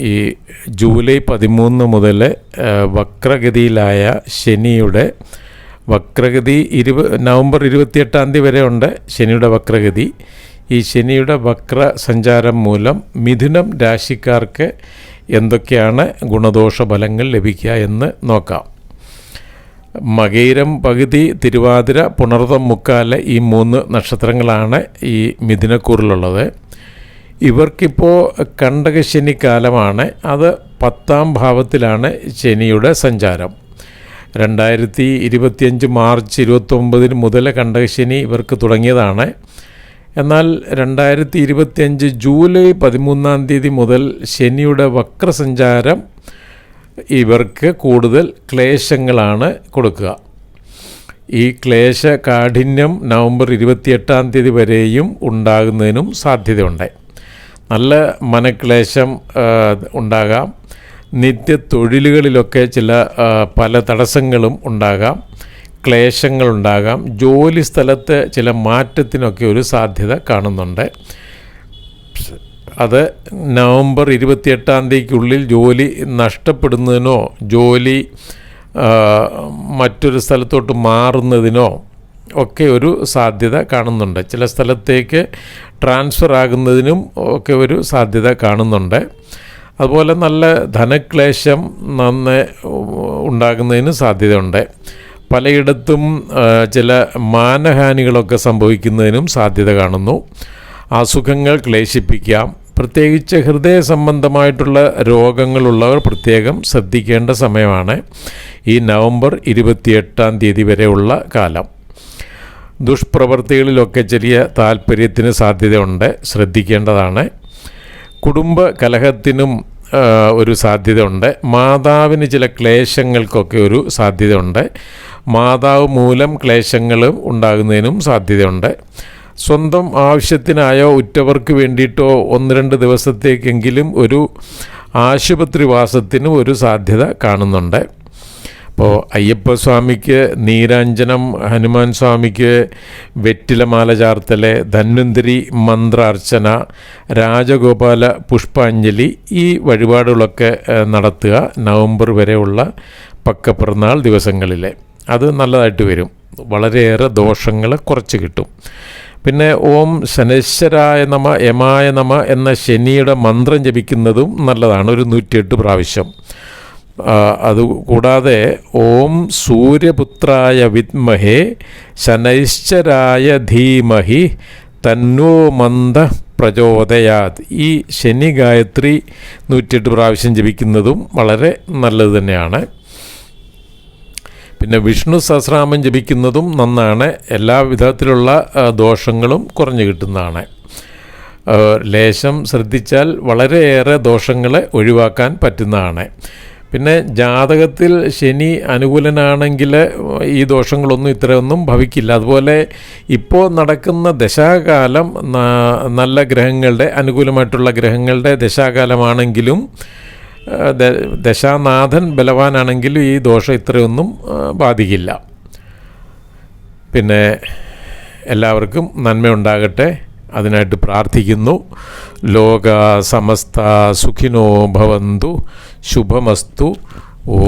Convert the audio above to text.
ഈ ജൂലൈ പതിമൂന്ന് മുതൽ വക്രഗതിയിലായ ശനിയുടെ വക്രഗതി ഇരുപ നവംബർ ഇരുപത്തിയെട്ടാം തീയതി വരെ ഉണ്ട് ശനിയുടെ വക്രഗതി. ഈ ശനിയുടെ വക്ര സഞ്ചാരം മൂലം മിഥുനം രാശിക്കാർക്ക് എന്തൊക്കെയാണ് ഗുണദോഷ ഫലങ്ങൾ ലഭിക്കുക എന്ന് നോക്കാം. മകൈരം പകുതി തിരുവാതിര പുണർതം മുക്കാൽ ഈ മൂന്ന് നക്ഷത്രങ്ങളാണ് ഈ മിഥുനക്കൂറിലുള്ളത്. ഇവർക്കിപ്പോൾ കണ്ടകശനി കാലമാണ് അത് പത്താം ഭാവത്തിലാണ് ശനിയുടെ സഞ്ചാരം. രണ്ടായിരത്തി ഇരുപത്തിയഞ്ച് മാർച്ച് ഇരുപത്തൊമ്പതിന് മുതൽ കണ്ടകശനി ഇവർക്ക് തുടങ്ങിയതാണ്. എന്നാൽ രണ്ടായിരത്തി ഇരുപത്തിയഞ്ച് ജൂലൈ പതിമൂന്നാം തീയതി മുതൽ ശനിയുടെ വക്രസഞ്ചാരം ഇവർക്ക് കൂടുതൽ ക്ലേശങ്ങളാണ് കൊടുക്കുക. ഈ ക്ലേശ കാഠിന്യം നവംബർ ഇരുപത്തിയെട്ടാം തീയതി വരെയും ഉണ്ടാകുന്നതിനും സാധ്യതയുണ്ട്. നല്ല മനക്ലേശം ഉണ്ടാകാം. നിത്യ തൊഴിലുകളിലൊക്കെ ചില പല തടസ്സങ്ങളും ഉണ്ടാകാം. ക്ലേശങ്ങളുണ്ടാകാം ജോലി സ്ഥലത്ത് ചില മാറ്റത്തിനൊക്കെ ഒരു സാധ്യത കാണുന്നുണ്ട്. അത് നവംബർ ഇരുപത്തിയെട്ടാം തീയതിക്കുള്ളിൽ ജോലി നഷ്ടപ്പെടുന്നതിനോ ജോലി മറ്റൊരു സ്ഥലത്തോട്ട് മാറുന്നതിനോ ഒക്കെ ഒരു സാധ്യത കാണുന്നുണ്ട്. ചില സ്ഥലത്തേക്ക് ട്രാൻസ്ഫർ ആകുന്നതിനും ഒക്കെ ഒരു സാധ്യത കാണുന്നുണ്ട്. അതുപോലെ നല്ല ധനക്ലേശം നന്ന് ഉണ്ടാകുന്നതിന് സാധ്യതയുണ്ട്. പലയിടത്തും ചില മാനഹാനികളൊക്കെ സംഭവിക്കുന്നതിനും സാധ്യത കാണുന്നു. അസുഖങ്ങൾ ക്ലേശിപ്പിക്കാം. പ്രത്യേകിച്ച് ഹൃദയ സംബന്ധമായിട്ടുള്ള രോഗങ്ങളുള്ളവർ പ്രത്യേകം ശ്രദ്ധിക്കേണ്ട സമയമാണ്. ഈ നവംബർ ഇരുപത്തിയെട്ടാം തീയതി വരെയുള്ള കാലം. ദുഷ്പ്രവർത്തികളിലൊക്കെ ചെറിയ താല്പര്യത്തിന് സാധ്യതയുണ്ട്. ശ്രദ്ധിക്കേണ്ടതാണ്. കുടുംബ കലഹത്തിനും ഒരു സാധ്യതയുണ്ട്. മാതാവിന് ചില ക്ലേശങ്ങൾക്കൊക്കെ ഒരു സാധ്യതയുണ്ട്. മാതാവ് മൂലം ക്ലേശങ്ങളും ഉണ്ടാകുന്നതിനും സാധ്യതയുണ്ട്. സ്വന്തം ആവശ്യത്തിനായോ ഉറ്റവർക്ക് വേണ്ടിയിട്ടോ ഒന്ന് രണ്ട് ദിവസത്തേക്കെങ്കിലും ഒരു ആശുപത്രിവാസത്തിനും ഒരു സാധ്യത കാണുന്നുണ്ട്. അപ്പോൾ അയ്യപ്പസ്വാമിക്ക് നീരാഞ്ജനം ഹനുമാൻ സ്വാമിക്ക് വെറ്റിലമാല ചാർത്തൽ ധന്വന്തിരി മന്ത്രാർച്ചന രാജഗോപാല പുഷ്പാഞ്ജലി ഈ വഴിപാടുകളൊക്കെ നടത്തുക നവംബർ വരെയുള്ള പക്കപ്പിറന്നാൾ ദിവസങ്ങളിലെ. അത് നല്ലതായിട്ട് വരും. വളരെയേറെ ദോഷങ്ങൾ കുറച്ച് കിട്ടും. പിന്നെ ഓം ശനേശ്വരായ നമ യമായ നമ എന്ന ശനിയുടെ മന്ത്രം ജപിക്കുന്നതും നല്ലതാണ്. ഒരു നൂറ്റിയെട്ട് പ്രാവശ്യം. അതുകൂടാതെ ഓം സൂര്യപുത്രായ വിദ്മഹേ ശനൈശ്ചരായ ധീമഹി തന്നോ മന്ദ പ്രചോദയാത്. ഈ ശനി ഗായത്രി നൂറ്റിയെട്ട് പ്രാവശ്യം ജപിക്കുന്നതും വളരെ നല്ലത് തന്നെയാണ്. പിന്നെ വിഷ്ണു സഹസ്രാമം ജപിക്കുന്നതും നന്നാണ്. എല്ലാ വിധത്തിലുള്ള ദോഷങ്ങളും കുറഞ്ഞു കിട്ടുന്നതാണ്. ലേശം ശ്രദ്ധിച്ചാൽ വളരെയേറെ ദോഷങ്ങളെ ഒഴിവാക്കാൻ പറ്റുന്നതാണ്. പിന്നെ ജാതകത്തിൽ ശനി അനുകൂലനാണെങ്കിൽ ഈ ദോഷങ്ങളൊന്നും ഇത്രയൊന്നും ഭവിക്കില്ല. അതുപോലെ ഇപ്പോൾ നടക്കുന്ന ദശാകാലം നല്ല ഗ്രഹങ്ങളുടെ അനുകൂലമായിട്ടുള്ള ഗ്രഹങ്ങളുടെ ദശാകാലമാണെങ്കിലും ദശാനാഥൻ ബലവാനാണെങ്കിലും ഈ ദോഷം ഇത്രയൊന്നും ബാധിക്കില്ല. പിന്നെ എല്ലാവർക്കും നന്മയുണ്ടാകട്ടെ അതിനായിട്ട് പ്രാർത്ഥിക്കുന്നു. ലോക സമസ്ത സുഖിനോ ഭവന്തു. ശുഭമസ്തു ഓ